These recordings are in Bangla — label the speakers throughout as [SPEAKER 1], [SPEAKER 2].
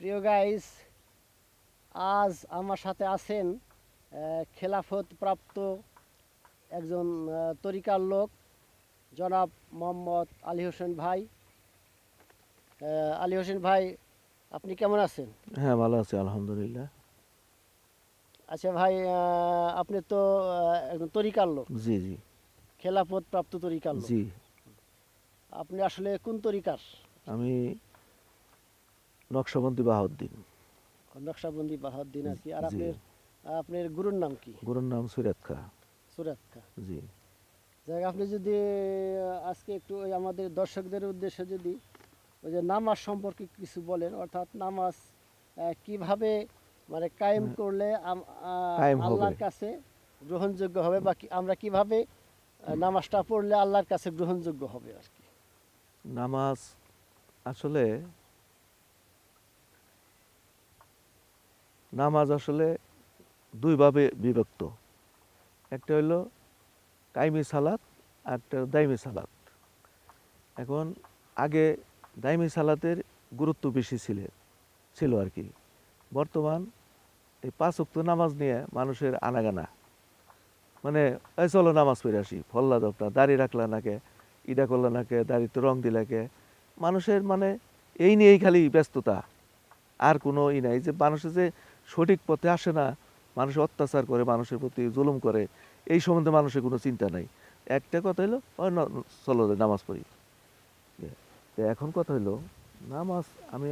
[SPEAKER 1] প্রিয় গাইস আজ আমার সাথে আছেন খেলাফত প্রাপ্ত একজন তরিকার লোক জনাব মোহাম্মদ আলী হোসেন ভাই। আলী হোসেন ভাই আপনি কেমন আছেন?
[SPEAKER 2] হ্যাঁ ভালো আছি আলহামদুলিল্লাহ।
[SPEAKER 1] আচ্ছা ভাই আপনি তো একজন তরিকার লোক।
[SPEAKER 2] জি জি।
[SPEAKER 1] খেলাফত প্রাপ্ত তরিকার লোক।
[SPEAKER 2] জি।
[SPEAKER 1] আপনি আসলে কোন তরিকার?
[SPEAKER 2] আমি নকশবন্দি বাহাউদ্দিন।
[SPEAKER 1] নকশাবন্দি বাহাদ্দিন আর কি। আর আপনার আপনার গুরুর নাম কি?
[SPEAKER 2] গুরুর নাম সুরাত খা।
[SPEAKER 1] সুরাত খা।
[SPEAKER 2] জি।
[SPEAKER 1] যাক আপনি যদি আজকে একটু ওই আমাদের দর্শকদের উদ্দেশ্যে যদি ওই যে নামাজ সম্পর্কে কিছু বলেন অর্থাৎ নামাজ কীভাবে মানে কায়েম। করলে। আল্লাহর কাছে গ্রহণযোগ্য হবে বা আমরা কীভাবে নামাজটা পড়লে আল্লাহর কাছে গ্রহণযোগ্য হবে আর কি?
[SPEAKER 2] নামাজ আসলে নামাজ আসলে দুইভাবে বিভক্ত। একটা হইল কাইমি সালাত, আর একটা দাইমি সালাত। এখন আগে দাইমি সালাতের গুরুত্ব বেশি ছিল ছিল আর কি। বর্তমান এই পাঁচ ওয়াক্ত নামাজ নিয়ে মানুষের আনাগানা। মানে এই চলো নামাজ পড়ে আসি, ফল্লা দপটা দাড়ি রাখলা নাকে, ইডা করলা নাকে, দাড়িতে রং দিলাকে মানুষের মানে এই নিয়েই খালি ব্যস্ততা। আর কোনো ই নাই যে মানুষের যে সঠিক পথে আসে না মানুষ অত্যাচার করে মানুষের প্রতি জুলুম করে এই সম্বন্ধে মানুষের কোনো চিন্তা নাই। একটা কথা হলো চলো নামাজ পড়ি। তো এখন কথা হলো নামাজ আমি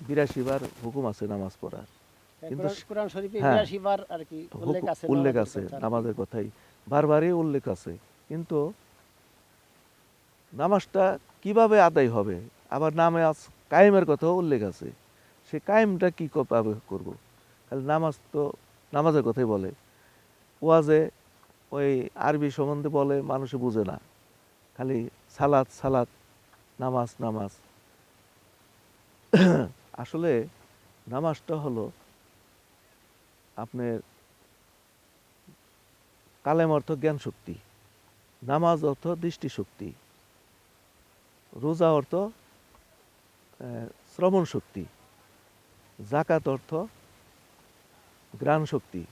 [SPEAKER 2] বিরাশি বার হুকুম আছে নামাজ পড়ার। কিন্তু হ্যাঁ।
[SPEAKER 1] উল্লেখ আছে। নামাজের
[SPEAKER 2] কথাই। বারবারই উল্লেখ আছে। কিন্তু নামাজটা কীভাবে আদায় হবে? আবার নামে আজ কায়েমের কথাও উল্লেখ আছে। সে কায়েমটা কি ভাবে করব? খালি নামাজ তো নামাজের কথাই বলে। ওয়াজে ওই আরবি সম্বন্ধে বলে, মানুষে বুঝে না। খালি সালাত সালাত, নামাজ নামাজ। আসলে নামাজটা হলো আপনার কালেম অর্থ জ্ঞান শক্তি, নামাজ অর্থ দৃষ্টিশক্তি রোজা অর্থ শ্রবণ শক্তি। জাকাত অর্থ গ্রাণ শক্তি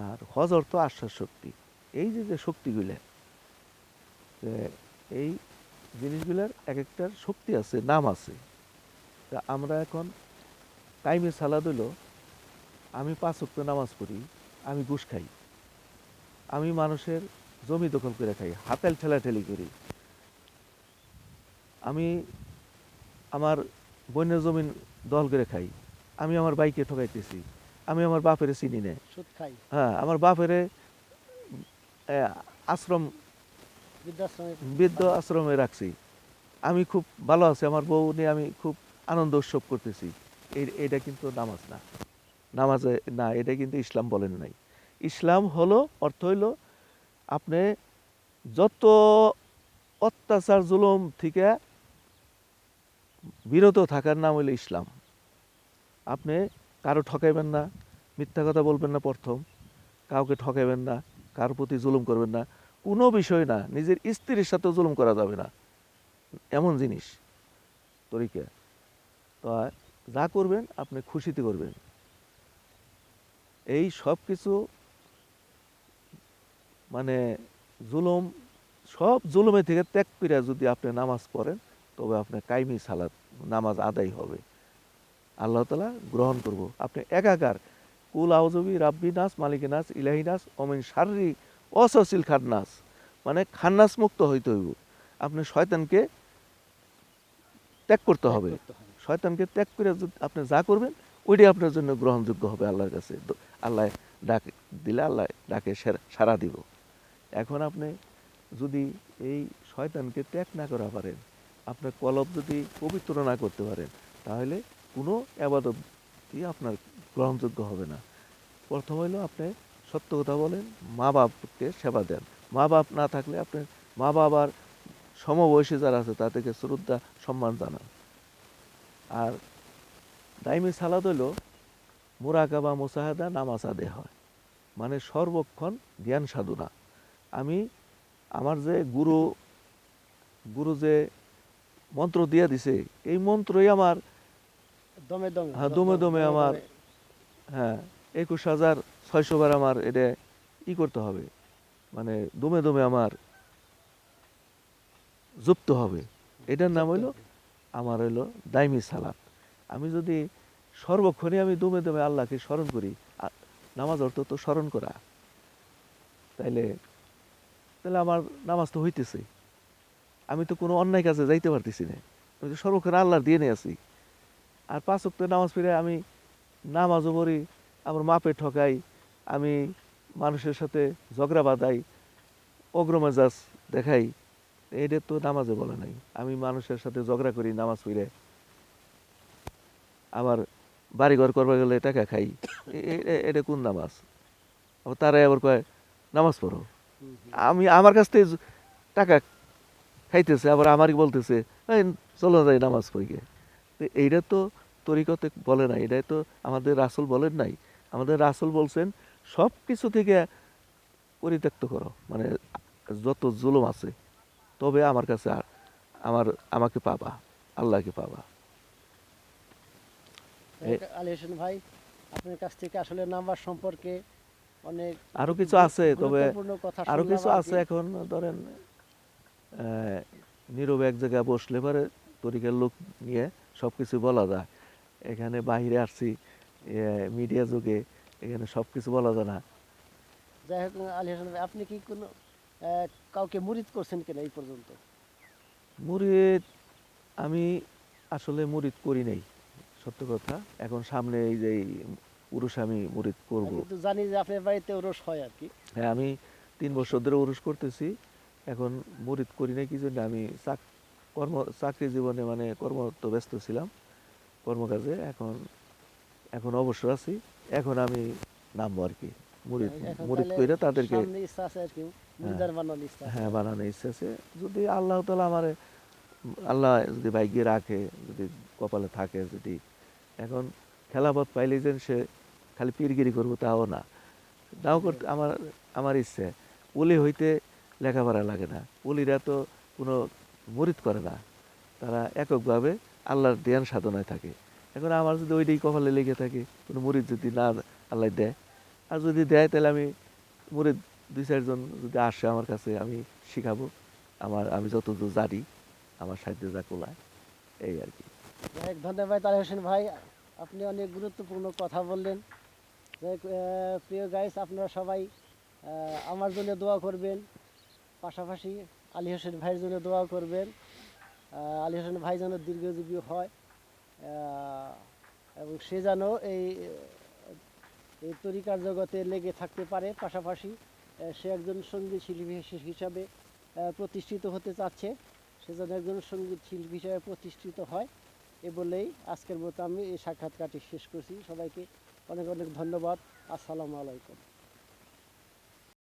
[SPEAKER 2] আর হজ অর্থ আশ্বাস শক্তি। এই যে যে শক্তিগুলো এই জিনিসগুলোর এক একটার শক্তি আছে, নাম আছে। তা আমরা এখন টাইমে সালাদ হলো, আমি পাঁচ ওয়াক্ত নামাজ পড়ি, আমি ঘুষ খাই। আমি মানুষের জমি দখল করে খাই, হাতেল ঠেলাঠেলি করি। আমি আমার বন্য জমিন দল করে খাই। আমি আমার বাইকে ঠকাইতেছি। আমি আমার বাপেরে চিনি নে। হ্যাঁ আমার বাপেরে আশ্রম বৃদ্ধ আশ্রমে রাখছি। আমি খুব ভালো আছি। আমার বউ নিয়ে আমি খুব আনন্দ উৎসব করতেছি। এই এটা কিন্তু নামাজ না। নামাজে না এটা কিন্তু ইসলাম বলেন নাই। ইসলাম হলো অর্থ হইল আপনি যত অত্যাচার জুলুম থেকে বিরত থাকার নাম হইল ইসলাম। আপনি কারও ঠকাইবেন না, মিথ্যা কথা বলবেন না প্রথম, কাউকে ঠকাইবেন না, কারোর প্রতি জুলুম করবেন না। কোনো বিষয় না, নিজের স্ত্রীর সাথে জুলুম করা যাবে না। এমন জিনিস, তরিকা। তো যা করবেন, আপনি খুশিতে করবেন। এই সব কিছু মানে জুলুম, সব জুলুমে থেকে ত্যাগ করে যদি আপনি নামাজ পড়েন তবে আপনার কাইমি সালাত নামাজ আদায় হবে। আল্লাহ তালা গ্রহণ করব। আপনি একাকার। কুল আউজবি রাব্বি নাস মালিকি নাস ইলাহি নাস অমিন শারীরিক অসশীল খান্নাস। মানে খান্নাস মুক্ত হইতে হইব। আপনি শয়তানকে ত্যাগ করতে হবে। শয়তানকে ত্যাগ করে যদি আপনি যা করবেন ওইটাই আপনার জন্য গ্রহণযোগ্য হবে আল্লাহর কাছে। আল্লাহ ডাক দিলে আল্লাহ ডাকে সেরা- সাড়া দিব। এখন আপনি যদি এই শয়তানকে ত্যাগ না করা পারেন আপনার কলব যদি পবিত্র না করতে পারেন, তাহলে কোনো আবাদতই আপনার গ্রহণযোগ্য হবে না। প্রথম হইল আপনি সত্য কথা বলেন মা বাপকে সেবা দেন। মা বাপ না থাকলে আপনি মা বাবার সমবয়সী যারা আছে তাদেরকে শ্রদ্ধা, সম্মান জানান। আর দাইমি সালাদ হইল মুরাকাবা মুসাহাদা নামাজ আদে হয়। মানে সর্বক্ষণ জ্ঞান সাধনা। আমি আমার যে গুরু গুরু যে মন্ত্র দিয়ে দিছে। এই মন্ত্রই আমার
[SPEAKER 1] দমে দমে
[SPEAKER 2] হ্যাঁ, দমে দমে আমার হ্যাঁ একুশ হাজার ছয়শো বার আমার এটা ই করতে হবে। মানে দমে দমে আমার যুক্ত হবে। এটার নাম হইল আমার হইল দাইমি সালাত। আমি যদি সর্বক্ষণে আমি দমে দমে আল্লাহকে স্মরণ করি নামাজ অর্থ তো স্মরণ করা। তাইলে তাহলে আমার নামাজ তো হইতেছে। আমি তো কোনো অন্যায় কাজে যাইতে পারতেছি না। আমি তো সর্বক্ষণ আল্লাহর দিয়ে নিয়ে আছি। আর পাঁচ ওয়াক্ত নামাজ পড়ে আমি নামাজও পড়ি আমার মাপে ঠকাই আমি মানুষের সাথে ঝগড়া বাঁধাই অগ্রমেজাজ দেখাই। এটা তো নামাজে বলে নাই। আমি মানুষের সাথে ঝগড়া করি নামাজ পড়ে। আবার বাড়িঘর করবার গেলে টাকা খাই। এটা কোন নামাজ? আবার তারাই আবার কয় নামাজ পড়ো। আমি আমার কাছ থেকে টাকা খাইতেছে আবার আমারই বলতেছে চলো যাই নামাজ পড়ি গে।" তো এইটা তো তরিকতে বলে নাই এটাই তো আমাদের রাসুল বলেন নাই। আমাদের রাসুল বলছেন সব কিছু থেকে পরিত্যক্ত করো মানে যত জুলুম আছে তবে আমার কাছে আর আমার আমাকে পাবা আল্লাহকে পাবা।
[SPEAKER 1] আলী হোসেন ভাই আপনার কাছ থেকে আসলে নাম্বার সম্পর্কে অনেক
[SPEAKER 2] আরও কিছু আছে তবে
[SPEAKER 1] আরও
[SPEAKER 2] কিছু আছে এখন ধরেন নীরবে এক জায়গায় বসলে পরে তরিকার লোক নিয়ে সব কিছু বলা যায়। এখানে বাইরে আসছি মিডিয়া যুগে এখানে সব কিছু বলা যায় না।
[SPEAKER 1] যাই হোক আলী হোসেন আপনি কি কোনো কাউকে মুরিদ করছেন কিনা এই পর্যন্ত?
[SPEAKER 2] মুরিদ আমি আসলে মুরিদ করি নাই সত্য কথা। এখন সামনে এই যে পুরুষ আমি মুরিদ করব।
[SPEAKER 1] জানি যে আপনার বাড়িতে উরুষ হয় আর কি।
[SPEAKER 2] হ্যাঁ আমি তিন বছর ধরে উরুষ করতেছি। এখন মুরিদ করি নাই কি জন্য? আমি চাক কর্ম চাকরি জীবনে মানে কর্মরত ব্যস্ত ছিলাম কর্মকাজে। এখন এখন অবসর আছি। এখন আমি নামবো আর কি। মুরিদ মুরিদ কইরা তাদেরকে। হ্যাঁ বানানোর ইচ্ছা আছে। যদি আল্লাহ তালা আমার আল্লাহ যদি ভাগ্যে রাখে যদি কপালে থাকে যদি এখন খেলাপথ পাইলে যেন সে খালি পীরগিরি করব তাও না। নাও করতে আমার আমার ইচ্ছে। পুলি হইতে লেখাপড়া লাগে না। পুলিরা তো কোনো মুরিদ করে না। তারা এককভাবে আল্লাহর ধ্যান সাধনায় থাকে। এখন আমার যদি ওইটাই কপালে লেগে থাকে, কোনো মুরিদ যদি না আল্লাহ দেয়, আর যদি দেয় তাহলে আমি মুরিদ দুই চারজন যদি আসে আমার কাছে, আমি শিখাবো। আমার, আমি যতদূর জানি, আমার সাহায্যে যা কোলায় এই আর কি।
[SPEAKER 1] ধন্যবাদ আলী হোসেন ভাই। আপনি অনেক গুরুত্বপূর্ণ কথা বললেন। প্রিয় গাইস আপনারা সবাই আমার জন্য দোয়া করবেন। পাশাপাশি আলী হোসেন ভাইয়ের জন্য দোয়া করবেন। আলী হোসেন ভাই যেন দীর্ঘজীবী হয় এবং সে যেন এই এই তরিকার জগতে লেগে থাকতে পারে। পাশাপাশি সে একজন সংগীত শিল্পী হিসাবে প্রতিষ্ঠিত হতে চাচ্ছে। সে যেন একজন সংগীত শিল্পী হিসাবে প্রতিষ্ঠিত হয় এ বলেই আজকের মতো আমি এই সাক্ষাৎকারটি শেষ করছি। সবাইকে অনেক অনেক ধন্যবাদ। আসসালামু আলাইকুম।